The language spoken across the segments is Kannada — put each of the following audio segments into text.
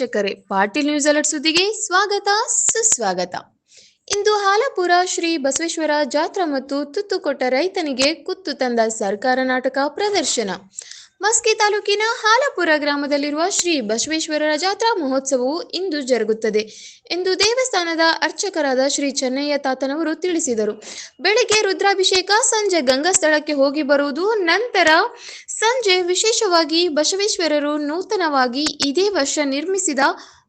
ವೀಕ್ಷಕರೇ, ಪಾಟೀಲ್ ನ್ಯೂಸ್ ಅಲರ್ಟ್ ಸುದ್ದಿಗೆ ಸ್ವಾಗತ, ಸುಸ್ವಾಗತ. ಇಂದು ಹಾಲಪುರ ಶ್ರೀ ಬಸವೇಶ್ವರ ಜಾತ್ರಾ ಮತ್ತು ತುತ್ತು ಕೊಟ್ಟ ರೈತನಿಗೆ ಕುತ್ತು ತಂದ ಸರ್ಕಾರ ನಾಟಕ ಪ್ರದರ್ಶನ. ಮಸ್ಕಿ ತಾಲೂಕಿನ ಹಾಲಪುರ ಗ್ರಾಮದಲ್ಲಿರುವ ಶ್ರೀ ಬಸವೇಶ್ವರರ ಜಾತ್ರಾ ಮಹೋತ್ಸವವು ಇಂದು ಜರುಗುತ್ತದೆ ಎಂದು ದೇವಸ್ಥಾನದ ಅರ್ಚಕರಾದ ಶ್ರೀ ಚೆನ್ನಯ್ಯ ತಾತನವರು ತಿಳಿಸಿದರು. ಬೆಳಗ್ಗೆ ರುದ್ರಾಭಿಷೇಕ, ಸಂಜೆ ಗಂಗಾ ಸ್ಥಳಕ್ಕೆ ಹೋಗಿ ಬರುವುದು, ನಂತರ ಸಂಜೆ ವಿಶೇಷವಾಗಿ ಬಸವೇಶ್ವರರು ನೂತನವಾಗಿ ಇದೇ ವರ್ಷ ನಿರ್ಮಿಸಿದ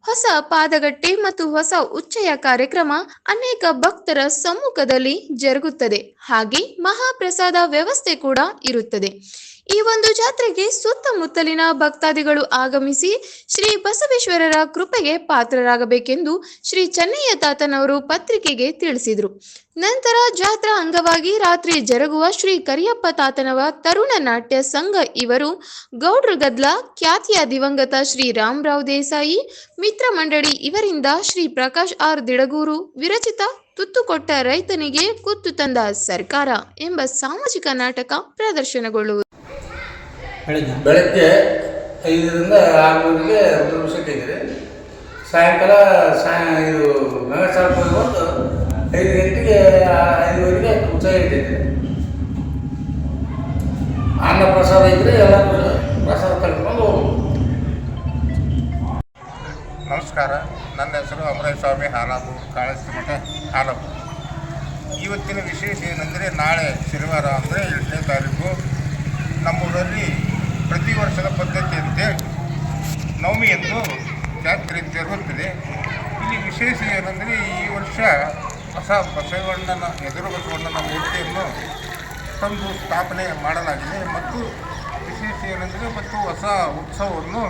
ಹೊಸ ಪಾದಗಟ್ಟೆ ಮತ್ತು ಹೊಸ ಉಚ್ಚಯ ಕಾರ್ಯಕ್ರಮ ಅನೇಕ ಭಕ್ತರ ಸಮ್ಮುಖದಲ್ಲಿ ಜರುಗುತ್ತದೆ. ಹಾಗೆ ಮಹಾಪ್ರಸಾದ ವ್ಯವಸ್ಥೆ ಕೂಡ ಇರುತ್ತದೆ. ಈ ಒಂದು ಜಾತ್ರೆಗೆ ಸುತ್ತಮುತ್ತಲಿನ ಭಕ್ತಾದಿಗಳು ಆಗಮಿಸಿ ಶ್ರೀ ಬಸವೇಶ್ವರರ ಕೃಪೆಗೆ ಪಾತ್ರರಾಗಬೇಕೆಂದು ಶ್ರೀ ಚೆನ್ನಯ್ಯ ತಾತನವರು ಪತ್ರಿಕೆಗೆ ತಿಳಿಸಿದರು. ನಂತರ ಜಾತ್ರಾ ಅಂಗವಾಗಿ ರಾತ್ರಿ ಜರುಗುವ ಶ್ರೀ ಕರಿಯಪ್ಪ ತಾತನವ ತರುಣ ನಾಟ್ಯ ಸಂಘ ಇವರು ಗೌಡ್ರ ಗದ್ಲ ಖ್ಯಾತಿಯ ದಿವಂಗತ ಶ್ರೀ ರಾಮರಾವ್ ದೇಸಾಯಿ, ಮಿತ್ರ ಮಂಡಳಿ ಇವರಿಂದ ಶ್ರೀ ಪ್ರಕಾಶ್ ಆರ್ ದಿಡಗೂರು, ವಿರಚಿತ ತುತ್ತು ಕೊಟ್ಟ ರೈತನಿಗೆ ಕುತ್ತು ತಂದ ಸರ್ಕಾರ ಎಂಬ ಸಾಮಾಜಿಕ ನಾಟಕ ಪ್ರದರ್ಶನಗೊಳ್ಳುವುದು. ಬೆಳಿಗ್ಗೆ ಬೆಳಗ್ಗೆ ಐದರಿಂದ ಆರುವರೆಗೆ ರುದ್ರಾಭಿಷೇಕ ಇದೆ ಸಾಯಂಕಾಲ ಸಾಯ ಇದು ಗಂಗಾಸ್ಥಳಕ್ಕೆ ಬಂದು ಐದು ಗಂಟೆಗೆ ಐದುವರೆಗೆ ಉತ್ಸವ ಇಟ್ಟಿದ್ದೀರಿ ಅನ್ನ ಪ್ರಸಾದ ಇದ್ದರೆ ಎಲ್ಲ ಪ್ರಸಾದ ತಗೊಂಡು ನಮಸ್ಕಾರ. ನನ್ನ ಹೆಸರು ಅಮರೇಶ್ ಸ್ವಾಮಿ ಹಾಲಾಪು ಕಾಳಸ್ತಿ ಮಠ ಹಾಲಾಪು ಇವತ್ತಿನ ವಿಶೇಷ ಏನಂದರೆ ನಾಳೆ ಶನಿವಾರ ಅಂದರೆ ಎಂಟನೇ ತಾರೀಕು. ನಮ್ಮೂರಲ್ಲಿ ಪ್ರತಿ ವರ್ಷದ ಪದ್ಧತಿಯಂತೆ ನವಮಿಯಂದು ಜಾತ್ರೆ ಜರುಗುತ್ತದೆ ಇಲ್ಲಿ ವಿಶೇಷ ಏನಂದರೆ ಈ ವರ್ಷ ಹೊಸ ಬಸವಣ್ಣನ, ಎದುರು ಬಸವಣ್ಣನ ಮೂರ್ತಿಯನ್ನು ತಂದು ಸ್ಥಾಪನೆ ಮಾಡಲಾಗಿದೆ. ಮತ್ತು ವಿಶೇಷ ಏನಂದರೆ ಮತ್ತು ಹೊಸ ಉತ್ಸವವನ್ನು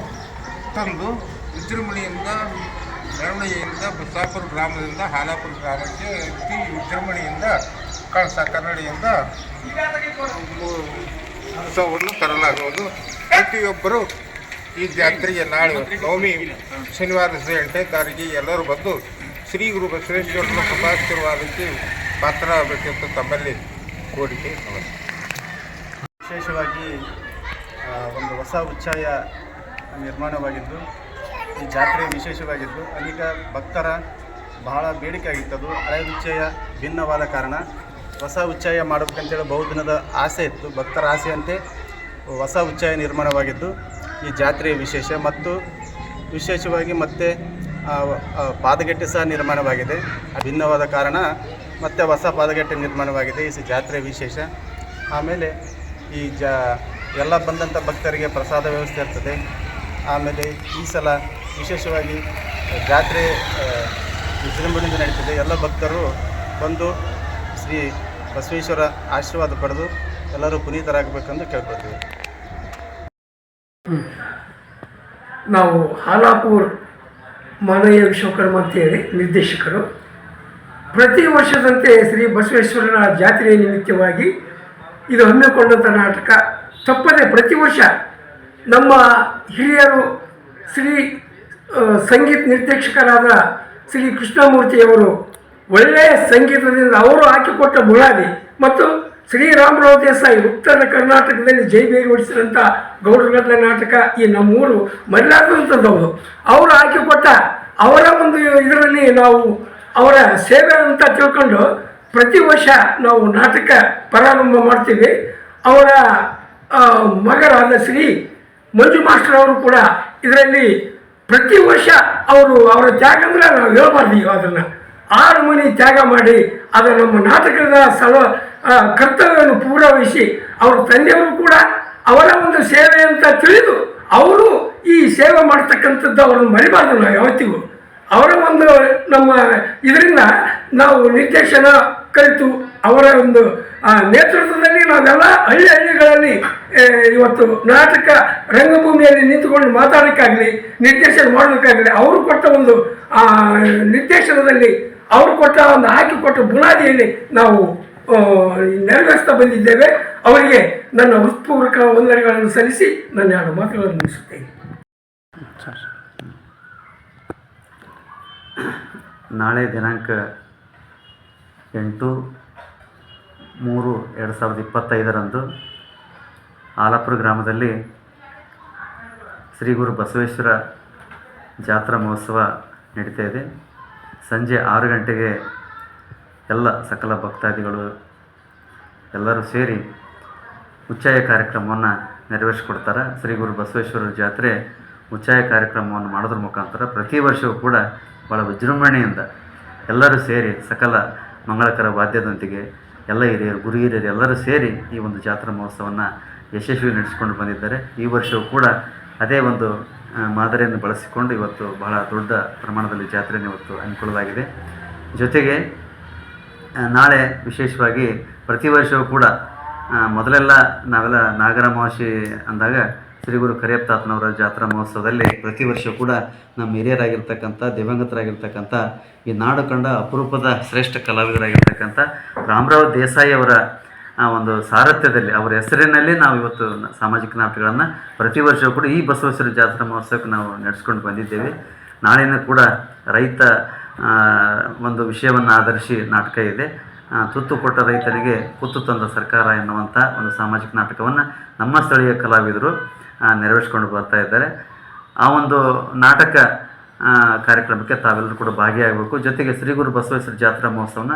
ತಂದು ವಿಜೃಂಭಣೆಯಿಂದ ಮೆರವಣಿಗೆಯಿಂದ, ಬಸಾಪುರ ಗ್ರಾಮದಿಂದ, ಹಾಲಾಪುರ ಗ್ರಾಮಕ್ಕೆ ಅತಿ ವಿಜೃಂಭಣೆಯಿಂದ ಕಳಸ ಕನ್ನಡಿಯಿಂದ ಉತ್ಸವವನ್ನು ತರಲಾಗುವುದು ಪ್ರತಿಯೊಬ್ಬರು ಈ ಜಾತ್ರೆಗೆ ನಾಳೆ ನವಮಿ ಶನಿವಾರ ಎಂಟನೇ ತಾರೀಕಿಗೆ ಎಲ್ಲರೂ ಬಂದು ಶ್ರೀ ಗುರು ಬಸವೇಶ್ವರನ ಕೃಪಾಶೀರ್ವಾದಕ್ಕೆ ಪಾತ್ರರಾಗಬೇಕೆಂದು ತಮ್ಮಲ್ಲಿ ಕೋರಿಕೆ ವಿಶೇಷವಾಗಿ ಒಂದು ಹೊಸ ಉಚ್ಚಾಯ ನಿರ್ಮಾಣವಾಗಿದ್ದು, ಈ ಜಾತ್ರೆ ವಿಶೇಷವಾಗಿದ್ದು, ಅನೇಕ ಭಕ್ತರ ಬಹಳ ಬೇಡಿಕೆ ಆಗಿತ್ತದು. ಹಳೆ ಉಚ್ಚಯ ಭಿನ್ನವಾದ ಕಾರಣ. ಹೊಸ ಉಚ್ಚಾಯ ಮಾಡಬೇಕಂತೇಳಿ ಬಹುದಿನದ ಆಸೆ ಇತ್ತು. ಭಕ್ತರ ಆಸೆಯಂತೆ ಹೊಸ ಉಚ್ಚಾಯ ನಿರ್ಮಾಣವಾಗಿದ್ದು ಈ ಜಾತ್ರೆಯ ವಿಶೇಷ ಮತ್ತು ವಿಶೇಷವಾಗಿ ಮತ್ತೆ ಪಾದಗಟ್ಟೆ ಸಹ ನಿರ್ಮಾಣವಾಗಿದೆ. ಭಿನ್ನವಾದ ಕಾರಣ ಮತ್ತೆ ಹೊಸ ಪಾದಗಟ್ಟೆ ನಿರ್ಮಾಣವಾಗಿದೆ. ಈ ಜಾತ್ರೆ ವಿಶೇಷ. ಆಮೇಲೆ ಈ ಜ, ಎಲ್ಲ ಬಂದಂಥ ಭಕ್ತರಿಗೆ ಪ್ರಸಾದ ವ್ಯವಸ್ಥೆ ಇರ್ತದೆ. ಆಮೇಲೆ ಈ ಸಲ ವಿಶೇಷವಾಗಿ ಜಾತ್ರೆ ವಿಜೃಂಭಣೆಯಿಂದ ನಡೀತದೆ. ಎಲ್ಲ ಭಕ್ತರು ಬಂದು ಶ್ರೀ ಬಸವೇಶ್ವರ ಆಶೀರ್ವಾದ ಪಡೆದು ಎಲ್ಲರೂ ಪುನೀತರಾಗಬೇಕೆಂದು ಕೇಳ್ಕೊಳ್ತೀವಿ. ನಾವು ಹಾಲಾಪುರ್ ಮಾನವೀಯ ವಿಶ್ವಕರ್ಮ ಅಂತೇಳಿ ನಿರ್ದೇಶಕರು. ಪ್ರತಿ ವರ್ಷದಂತೆ ಶ್ರೀ ಬಸವೇಶ್ವರನ ಜಾತ್ರೆಯ ನಿಮಿತ್ತವಾಗಿ ಇದು ಹಮ್ಮಿಕೊಂಡಂಥ ನಾಟಕ. ತಪ್ಪದೆ ಪ್ರತಿ ವರ್ಷ ನಮ್ಮ ಹಿರಿಯರು ಶ್ರೀ ಸಂಗೀತ ನಿರ್ದೇಶಕರಾದ ಶ್ರೀ ಕೃಷ್ಣಮೂರ್ತಿಯವರು ಒಳ್ಳೆಯ ಸಂಗೀತದಿಂದ ಅವರು ಹಾಕಿಕೊಟ್ಟ ಬುಳಾದಿ ಮತ್ತು ಶ್ರೀರಾಮರಾವ್ ದೇಸಾಯಿ ಉತ್ತರ ಕರ್ನಾಟಕದಲ್ಲಿ ಜೈಬೇರಿ ಹೊಡಿಸಿದಂಥ ಗೌಡರಗದ್ಲ ನಾಟಕ ಈ ನಮ್ಮೂರು ಮರಿಲಾರದಂಥದ್ದವರು. ಅವರು ಹಾಕಿಕೊಟ್ಟ ಅವರ ಒಂದು ಇದರಲ್ಲಿ ನಾವು ಅವರ ಸೇವೆ ಅಂತ ತಿಳ್ಕೊಂಡು ಪ್ರತಿ ವರ್ಷ ನಾವು ನಾಟಕ ಪ್ರಾರಂಭ ಮಾಡ್ತೀವಿ. ಅವರ ಮಗಳಾದ ಶ್ರೀ ಮಂಜು ಮಾಸ್ಟರ್ ಅವರು ಕೂಡ ಇದರಲ್ಲಿ ಪ್ರತಿ ವರ್ಷ ಅವರು ಅವರ ತ್ಯಾಗ ಅಂದ್ರೆ ನಾವು ಹೇಳ್ಬಾರ್ದು ಅದನ್ನು ಆರು ಮನೆ ತ್ಯಾಗ ಮಾಡಿ ಅದು ನಮ್ಮ ನಾಟಕದ ಸಲ ಕರ್ತವ್ಯವನ್ನು ಪೂರೈಸಿ ಅವರ ತಂದೆಯವರು ಕೂಡ ಅವರ ಒಂದು ಸೇವೆ ಅಂತ ತಿಳಿದು ಅವರು ಈ ಸೇವೆ ಮಾಡ್ತಕ್ಕಂಥದ್ದು ಅವರನ್ನು ಮರಿಬಾರ್ದು ನಾವು ಯಾವತ್ತಿಗೂ. ಅವರ ಒಂದು ನಮ್ಮ ಇದರಿಂದ ನಾವು ನಿರ್ದೇಶನ ಕಲಿತು ಅವರ ಒಂದು ನೇತೃತ್ವದಲ್ಲಿ ನಾವೆಲ್ಲ ಹಳ್ಳಿ ಹಳ್ಳಿಗಳಲ್ಲಿ ಇವತ್ತು ನಾಟಕ ರಂಗಭೂಮಿಯಲ್ಲಿ ನಿಂತುಕೊಂಡು ಮಾತಾಡೋಕ್ಕಾಗಲಿ, ನಿರ್ದೇಶನ ಮಾಡೋದಕ್ಕಾಗಲಿ ಅವರು ಕೊಟ್ಟ ಒಂದು ನಿರ್ದೇಶನದಲ್ಲಿ ಅವರು ಕೊಟ್ಟ ಒಂದು ಹಾಕಿ ಕೊಟ್ಟ ಬುನಾದಿಯಲ್ಲಿ ನಾವು ನೆರವೇರಿಸ್ತಾ ಬಂದಿದ್ದೇವೆ. ಅವರಿಗೆ ನನ್ನ ಹೃತ್ಪೂರ್ವಕ ವಂದನೆಗಳನ್ನು ಸಲ್ಲಿಸಿ ನನ್ನ ಎರಡು ಮಾತುಗಳನ್ನು ಮುಗಿಸುತ್ತೇನೆ. ನಾಳೆ ದಿನಾಂಕ ಎಂಟು ಮೂರು ಎರಡು ಸಾವಿರದ ಇಪ್ಪತ್ತೈದರಂದು ಆಲಾಪುರ ಗ್ರಾಮದಲ್ಲಿ ಶ್ರೀ ಗುರು ಬಸವೇಶ್ವರ ಜಾತ್ರಾ ಮಹೋತ್ಸವ ನಡೀತಾ ಇದೆ. ಸಂಜೆ ಆರು ಗಂಟೆಗೆ ಎಲ್ಲ ಸಕಲ ಭಕ್ತಾದಿಗಳು ಎಲ್ಲರೂ ಸೇರಿ ಉಚ್ಚಾಯ ಕಾರ್ಯಕ್ರಮವನ್ನು ನೆರವೇರಿಸ್ಕೊಡ್ತಾರೆ. ಶ್ರೀ ಗುರು ಬಸವೇಶ್ವರರ ಜಾತ್ರೆ ಉಚ್ಚಾಯ ಕಾರ್ಯಕ್ರಮವನ್ನು ಮಾಡೋದ್ರ ಮುಖಾಂತರ ಪ್ರತಿ ವರ್ಷವೂ ಕೂಡ ಭಾಳ ವಿಜೃಂಭಣೆಯಿಂದ ಎಲ್ಲರೂ ಸೇರಿ ಸಕಲ ಮಂಗಳಕರ ವಾದ್ಯದೊಂದಿಗೆ ಎಲ್ಲ ಹಿರಿಯರು, ಗುರು ಹಿರಿಯರು ಎಲ್ಲರೂ ಸೇರಿ ಈ ಒಂದು ಜಾತ್ರಾ ಮಹೋತ್ಸವವನ್ನು ಯಶಸ್ವಿ ನಡೆಸಿಕೊಂಡು ಬಂದಿದ್ದಾರೆ. ಈ ವರ್ಷವೂ ಕೂಡ ಅದೇ ಒಂದು ಮಾದರಿಯನ್ನು ಬಳಸಿಕೊಂಡು ಇವತ್ತು ಬಹಳ ದೊಡ್ಡ ಪ್ರಮಾಣದಲ್ಲಿ ಜಾತ್ರೆಯನ್ನು ಇವತ್ತು ಹಮ್ಮಿಕೊಳ್ಳಲಾಗಿದೆ. ಜೊತೆಗೆ ನಾಳೆ ವಿಶೇಷವಾಗಿ ಪ್ರತಿ ವರ್ಷವೂ ಕೂಡ ಮೊದಲೆಲ್ಲ ನಾವೆಲ್ಲ ನಾಗರ ಮಹರ್ಷಿ ಅಂದಾಗ ಶ್ರೀ ಗುರು ಕರಿಯಪ್ಪ ತಾತನವರ ಜಾತ್ರಾ ಮಹೋತ್ಸವದಲ್ಲಿ ಪ್ರತಿ ವರ್ಷ ಕೂಡ ನಮ್ಮ ಹಿರಿಯರಾಗಿರ್ತಕ್ಕಂಥ, ದಿವಂಗತರಾಗಿರ್ತಕ್ಕಂಥ, ಈ ನಾಡು ಕಂಡ ಅಪರೂಪದ ಶ್ರೇಷ್ಠ ಕಲಾವಿದರಾಗಿರ್ತಕ್ಕಂಥ ರಾಮರಾವ್ ದೇಸಾಯಿ ಅವರ ಆ ಒಂದು ಸಾರಥ್ಯದಲ್ಲಿ ಅವರ ಹೆಸರಿನಲ್ಲಿ ನಾವು ಇವತ್ತು ಸಾಮಾಜಿಕ ನಾಟಕಗಳನ್ನು ಪ್ರತಿ ವರ್ಷವೂ ಕೂಡ ಈ ಬಸವೇಶ್ವರ ಜಾತ್ರಾ ಮಹೋತ್ಸವಕ್ಕೆ ನಾವು ನಡೆಸ್ಕೊಂಡು ಬಂದಿದ್ದೇವೆ. ನಾಳಿನ ಕೂಡ ರೈತ ಒಂದು ವಿಷಯವನ್ನು ಆಧರಿಸಿ ನಾಟಕ ಇದೆ. ತುತ್ತು ಕೊಟ್ಟ ರೈತರಿಗೆ ಕುತ್ತು ತಂದ ಸರ್ಕಾರ ಎನ್ನುವಂಥ ಒಂದು ಸಾಮಾಜಿಕ ನಾಟಕವನ್ನು ನಮ್ಮ ಸ್ಥಳೀಯ ಕಲಾವಿದರು ನೆರವೇರಿಸ್ಕೊಂಡು ಬರ್ತಾ ಇದ್ದಾರೆ. ಆ ಒಂದು ನಾಟಕ ಕಾರ್ಯಕ್ರಮಕ್ಕೆ ತಾವೆಲ್ಲರೂ ಕೂಡ ಭಾಗಿಯಾಗಬೇಕು. ಜೊತೆಗೆ ಶ್ರೀ ಗುರು ಬಸವೇಶ್ವರ ಜಾತ್ರಾ ಮಹೋತ್ಸವನ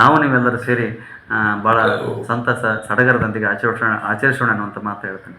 ನಾವು ನೀವೆಲ್ಲರೂ ಸೇರಿ ಭಾಳ ಸಂತಸ ಸಡಗರದೊಂದಿಗೆ ಆಚರಿಸೋಣ ಆಚರಿಸೋಣ ಅನ್ನುವಂಥ ಮಾತು ಹೇಳ್ತೇನೆ.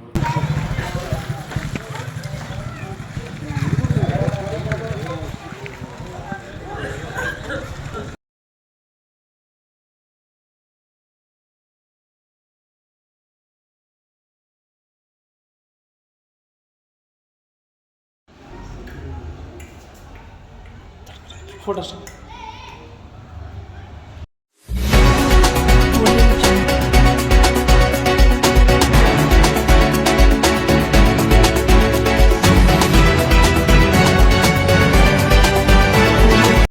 或者是。